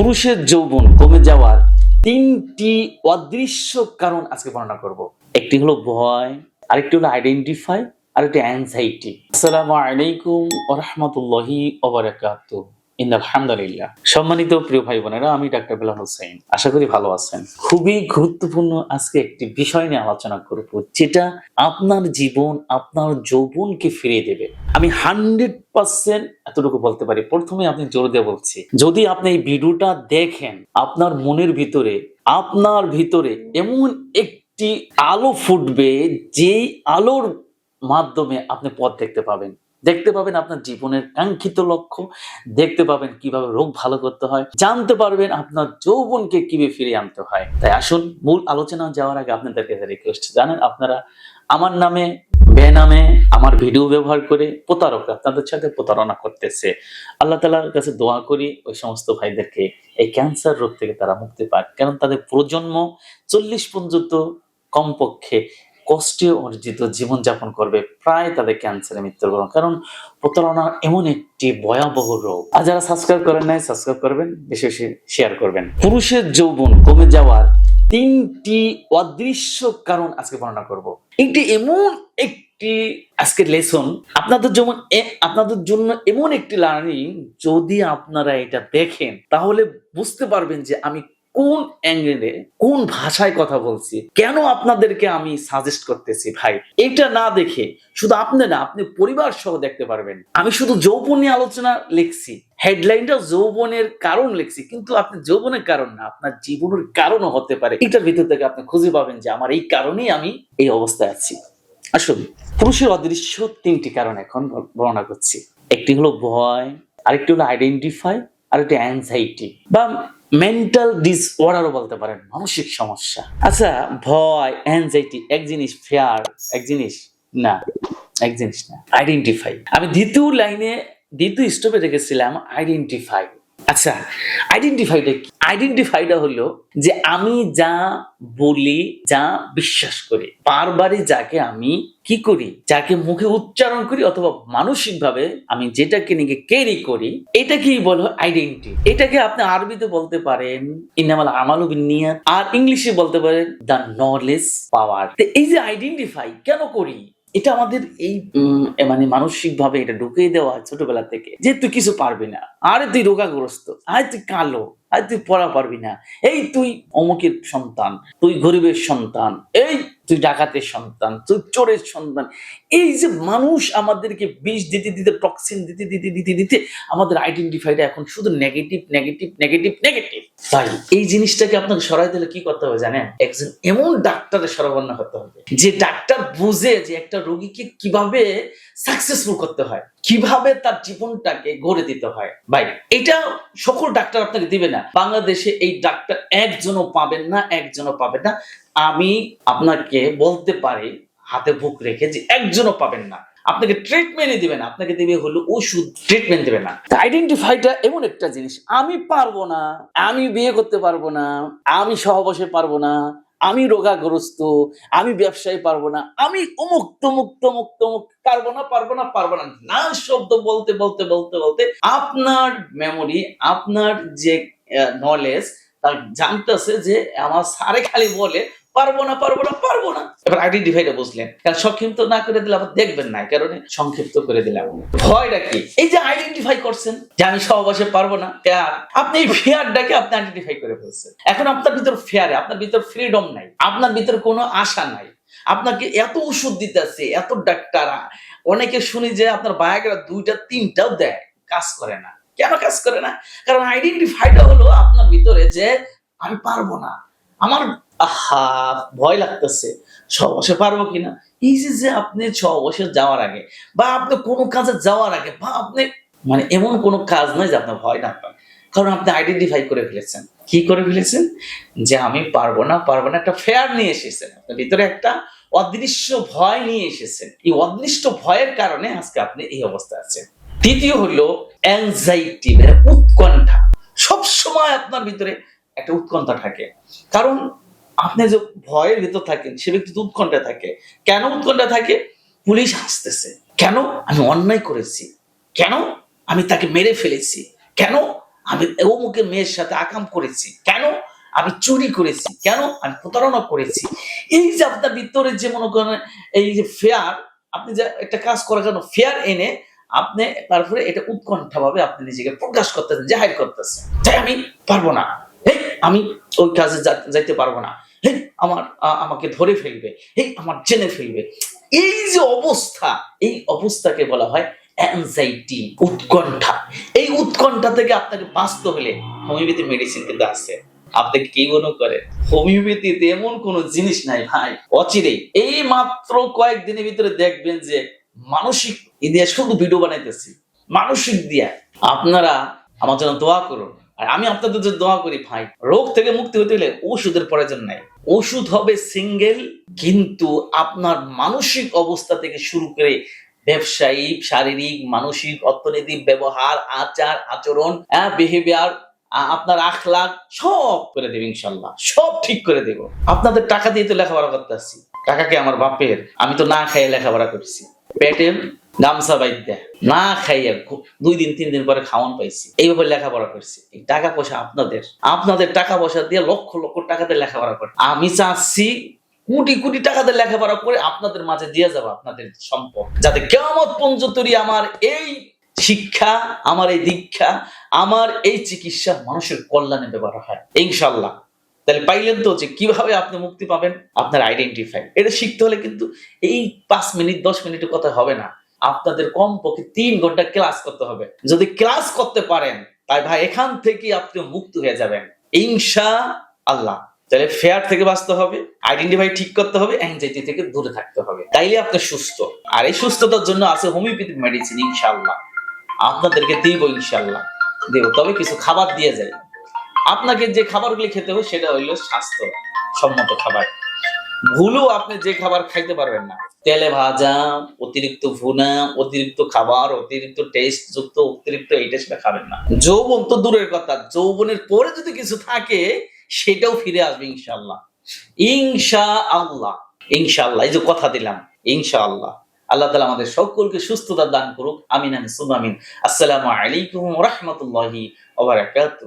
পুরুষের যৌবন কমে যাওয়ার তিনটি অদৃশ্য কারণ আজকে বর্ণনা করব। একটি হলো ভয়, আরেকটি হলো আইডেন্টিফাই আর একটি অ্যাংজাইটি আসসালামু আলাইকুম ওয়া রাহমাতুল্লাহি আলহামদুলিল্লাহ। সম্মানিত প্রিয় ভাই বোনেরা আমি ডাক্তার হোসেন। আশা করি ভালো আছেন। খুবই গুরুত্বপূর্ণ আজকে একটি বিষয় নিয়ে আলোচনা করব, যেটা আপনার জীবন, আপনার যৌবনকে ফিরিয়ে দেবে। আমি হান্ড্রেড পার্সেন্ট এতটুকু বলতে পারি। প্রথমে আপনি জোর দিয়ে বলছি, যদি আপনি এই ভিডিওটা দেখেন, আপনার মনের ভিতরে, আপনার ভিতরে এমন একটি আলো ফুটবে, যেই আলোর মাধ্যমে আপনি পথ দেখতে পাবেন। দেখতে পাবেন আপনার জীবনের কাঙ্ক্ষিত লক্ষ্য, দেখতে পাবেন কীভাবে রোগ ভালো করতে হয়, জানতে পারবেন আপনার যৌবনকে কীভাবে ফিরিয়ে আনতে হয়। তাই আসুন, মূল আলোচনা যাওয়ার আগে আপনাদেরকে রিকোয়েস্ট জানেন আপনারা আমার নামে বেনামে আমার ভিডিও ব্যবহার করে প্রতারক আপনাদের সাথে প্রতারণা করতেছে। আল্লাহ তালার কাছে দোয়া করি, ওই সমস্ত ভাইদেরকে এই ক্যান্সার রোগ থেকে তারা মুক্তি পায় কারণ তাদের প্রজন্ম চল্লিশ পর্যন্ত কমপক্ষে কষ্টে অর্জিত জীবনযাপন করবে, প্রায় তাদের ক্যান্সারে মৃত্যুবরণ। কারণ প্রতারণা এমন একটি ভয়াবহ রোগ। আর যারা সাবস্ক্রাইব করেন নাই সাবস্ক্রাইব করবেন, বেশি বেশি শেয়ার করবেন। পুরুষের যৌবন কমে যাওয়ার তিনটি অদৃশ্য কারণ আজকে বর্ণনা করব। একটি এমন একটি আজকের লেসন আপনাদের যেমন আপনাদের জন্য এমন একটি লার্নিং যদি আপনারা এটা দেখেন, তাহলে বুঝতে পারবেন যে আমি কোন অ্যাঙ্গেলে কোন ভাষায় কথা বলছি? কেন আপনাদেরকে আমি সাজেস্ট করতেছি ভাই? এটা না দেখে, শুধু আপনি না, আপনি পরিবার সহ দেখতে পারবেন। আমি শুধু যৌবন নিয়ে আলোচনা লিখছি। হেডলাইনটা যৌবনের কারণ লিখছি, কিন্তু আপনি যৌবনের কারণ না, আপনার জীবনের কারণও হতে পারে। এটার ভিতর থেকে আপনি খুঁজে পাবেন যে আমার এই কারণেই আমি এই অবস্থায় আছি। আসুন, পুরুষের অদৃশ্য তিনটি কারণ এখন বর্ণনা করছি। একটি হলো ভয়, আরেকটি হলো আইডেন্টিফাই আর একটি অ্যাংজাইটি বা মেন্টাল ডিসঅর্ডারও বলতে পারেন, মানসিক সমস্যা। আচ্ছা ভয় অ্যাংজাইটি এক জিনিস ফেয়ার এক জিনিস না, এক জিনিস না আইডেন্টিফাই আমি দ্বিতীয় লাইনে দ্বিতীয় স্টপে রেখেছিলাম আইডেন্টিফাই আচ্ছা আইডেন্টিফাইটা কি? আইডেন্টিফাইটা হলো যে আমি যা বলি, যা বিশ্বাস করি, বারবারই যাকে আমি কি করি, যাকে মুখে উচ্চারণ করি অথবা মানসিক ভাবে আমি যেটাকে নিয়ে ক্যারি করি, এটাকেই বলো আইডেন্টি এটাকে আপনি আরবিতে বলতে পারেন ইনামাল আমালু বিনিয়াত আর ইংলিশে বলতে পারেন দ্য নলেজ পাওয়ার এই যে আইডেন্টিফাই কেন করি? এটা আমাদের এই মানে মানসিক ভাবে এটা ঢুকিয়ে দেওয়া হয় ছোটবেলা থেকে যে তুই কিছু পারবি না। আরে তুই রোগাগ্রস্ত, আরে তুই কালো, আরে তুই পড়া পারবি না। এই তুই অমুকের সন্তান, তুই গরিবের সন্তান, এই তুই ডাকাতের সন্তান, তুই চোরের সন্তান। এই যে মানুষ আমাদেরকে বিষ দিতে দিতে টক্সিন দিতে দিতে দিতে দিতে আমাদের আইডেন্টিফাইটা এখন শুধু নেগেটিভ নেগেটিভ নেগেটিভ নেগেটিভ তাই এই জিনিসটাকে আপনাকে সরাই দিলে কি করতে হবে জানেন? একজন এমন ডাক্তারের সরবরাহ করতে হবে, যে ডাক্তার বুঝে যে একটা রোগীকে কীভাবে সাকসেসফুল করতে হয়, কীভাবে তার জীবনটাকে গড়ে দিতে হয়। ভাই, এটা সকল ডাক্তার আপনাকে দিবে না। বাংলাদেশে এই ডাক্তার একজনও পাবেন না, একজনও পাবেন না। আমি আপনাকে বলতে পারি, হাতে বুক রেখে যে একজনও পাবেন না। আপনাকে ট্রিটমেন্টই দিবে না, আপনাকে দিবে হলো ওষুধ ট্রিটমেন্ট দেবে না। আইডেন্টিফাইটা এমন একটা জিনিস, আমি পারব না, আমি বিয়ে করতে পারব না, আমি সহবাসে পারব না, আমি রোগাগ্রস্ত, আমি ব্যবসায় পারব না, আমি অমুক, তমুক তমুক তমুক, পারব না পারব না পারব না। না শব্দ বলতে বলতে বলতে বলতে আপনার মেমোরি আপনার যে নলেজ তার জানতেছে যে আমার সারে খালি বলে পারব না পারব না পারব না। এবার বুঝলেন। কারণ সংক্ষিপ্ত না করে দিলে আবার দেখবেন না কারণে সংক্ষিপ্ত করে দিলাম। ভয়টা কি? এই যে আইডেন্টিফাই করছেন, যে আমি সহবাসে পারব না আপনি এই ফেয়ারটাকে আপনি আইডেন্টিফাই করে ফেলছেন। এখন আপনার ভিতর ফেয়ারে আপনার ভিতর ফ্রিডম নাই। আপনার ভিতর কোনো আশা নাই। আপনাকে এত ওষুধ দিতেছে, এত ডাক্তার, অনেকে শুনি যে আপনার বায়াগরা দুইটা, তিনটাও দেয়, কাজ করে না। কেন কাজ করে না? কারণ আইডেন্টিফাইটা হলো আপনার ভিতরে যে, আমি পারব না। আমার আহা, ভয় লাগতেছে। ছ বছর পারব কিনা? এই যে যে আপনি বছর যাওয়ার আগে বা আপনি কোনো কাজে যাওয়ার আগে বা আপনি মানে এমন কোনো কাজ নয় যে আপনার ভয় না পান কারণ আপনি আইডেন্টিফাই করে ফেলেছেন। কি করে ফেলেছেন? যে আমি পারব না পারব না, একটা ফেয়ার নিয়ে এসেছেন। আপনার ভিতরে একটা অদৃশ্য ভয় নিয়ে এসেছেন। এই অদৃষ্ট ভয়ের কারণে আজকে আপনি এই অবস্থায় আছেন। তৃতীয় হলো অ্যাংজাইটি মানে উৎকণ্ঠা। সবসময় আপনার ভিতরে একটা উৎকণ্ঠা থাকে। কারণ আপনি যে ভয়ের ভিতর থাকেন, সে ব্যক্তি তো উৎকণ্ঠা থাকে। কেন উৎকণ্ঠা থাকে? পুলিশ আসতেছে। কেন আমি অন্যায় করেছি? কেন আমি তাকে মেরে ফেলেছি? কেন আমি অমুকের মেয়ের সাথে আকাম করেছি? কেন আমি চুরি করেছি? কেন আমি প্রতারণা করেছি? এই যে আপনার ভিতরে যে মনে করেন, এই যে ফেয়ার আপনি যে একটা কাজ করার জন্য ফেয়ার এনে আপনি তারপরে এটা উৎকণ্ঠা ভাবে আপনি নিজেকে প্রকাশ করতেছেন, জাহির করতেছেন। তাই আমি পারব না। আমি ওই কাজে যাইতে পারব না। এই আমার আমাকে ধরে ফেলবে। এই আমার জেনে ফেলবে। এই যে অবস্থা, এই অবস্থাকে বলা হয় অ্যাংজাইটি উৎকণ্ঠা। এই উৎকণ্ঠা থেকে আপনাকে বাঁচতে হলে হোমিওপ্যাথি মেডিসিন কিন্তু আছে। আপনি কি মনে করেন হোমিওপ্যাথিতে এমন কোন জিনিস নাই ভাই, অচিরেই। এই মাত্র কয়েকদিনের ভিতরে দেখবেন যে মানসিক দিয়ে শুধু ভিডিও বানাইতেছি। মানসিক দিয়া আপনারা আমার জন্য দোয়া করুন। আর আমি আপনাদের জন্য দোয়া করি ভাই, রোগ থেকে মুক্তি হতে হলে ওষুধের প্রয়োজন নাই। ওষুধ হবে সিঙ্গেল, কিন্তু আপনার মানসিক অবস্থা থেকে শুরু করে ব্যবসায়িক শারীরিক, মানসিক, অর্থনৈতিক ব্যবহার, আচার, আচরণ বিহেভিয়ার আপনার আখলাক সব করে দেবে ইনশাল্লাহ, সব ঠিক করে দেব। আপনাদের টাকা দিয়ে তো লেখাপড়া করতে আসছি, টাকা কি আমার বাপের? আমি তো না খাইয়ে লেখাপড়া করছি। পেটের গামছা বাইদ্যা না খাইয়ে দুই দিন, তিন দিন পরে খাওয়ান পাইছি। এইভাবে লেখাপড়া করছি। এই টাকা পয়সা আপনাদের আপনাদের টাকা পয়সা দিয়ে লক্ষ লক্ষ টাকাতে লেখাপড়া করে। আমি চাচ্ছি কোটি কোটি টাকাতে লেখাপড়া করে আপনাদের মাঝে দিয়ে যাব আপনাদের সম্পদ। যাতে কেমন পঞ্চতরি আমার এই শিক্ষা, আমার এই দীক্ষা, আমার এই চিকিৎসা মানুষের কল্যাণে ব্যবহার হয়। ইনশাল্লাহ তাহলে পাইলেন তো যে কীভাবে আপনি মুক্তি পাবেন? আপনার আইডেন্টিফাই এটা শিখতে হলে কিন্তু এই পাঁচ মিনিট, দশ মিনিটের কথা হবে না। আপনাদের কমপক্ষে তিন ঘণ্টা ক্লাস করতে হবে। যদি ক্লাস করতে পারেন, তাই ভাই, এখান থেকে আপনি মুক্ত হয়ে যাবেন। ইনশা আল্লাহ। তাহলে ফেয়ার থেকে বাঁচতে হবে আইডেন্টিফাই ঠিক করতে হবে অ্যাংজাইটি থেকে দূরে থাকতে হবে। তাইলে আপনি সুস্থ। আর এই সুস্থতার জন্য আছে হোমিওপ্যাথিক মেডিসিন ইনশাআল্লাহ। আপনাদেরকে দিব ইনশাআল্লাহ। দেব, তবে কিছু খাবার দিয়ে যায় আপনাকে যে খাবারগুলি খেতে হবে, সেটা হইল স্বাস্থ্য সম্মত খাবার। ভুলও আপনি যে খাবার খাইতে পারবেন না। তেলে ভাজা, অতিরিক্ত ভুনা, অতিরিক্ত খাবার, অতিরিক্ত টেস্ট যুক্ত, অতিরিক্ত এইটা সেটা খাবেন না। যৌবন তো দূরের কথা, যৌবনের পরে যদি কিছু থাকে, সেটাও ফিরে আসবে ইনশাআল্লাহ। ইনশা আল্লাহ ইনশাআল্লাহ, এই যে কথা দিলাম, ইনশাআল্লাহ। আল্লাহ তালা আমাদের সকলকে সুস্থতা দান করুক, আমিন আমিন সুমামিন আসসালামু আলাইকুম রহমতুল্লাহি ওবারাকাতুহ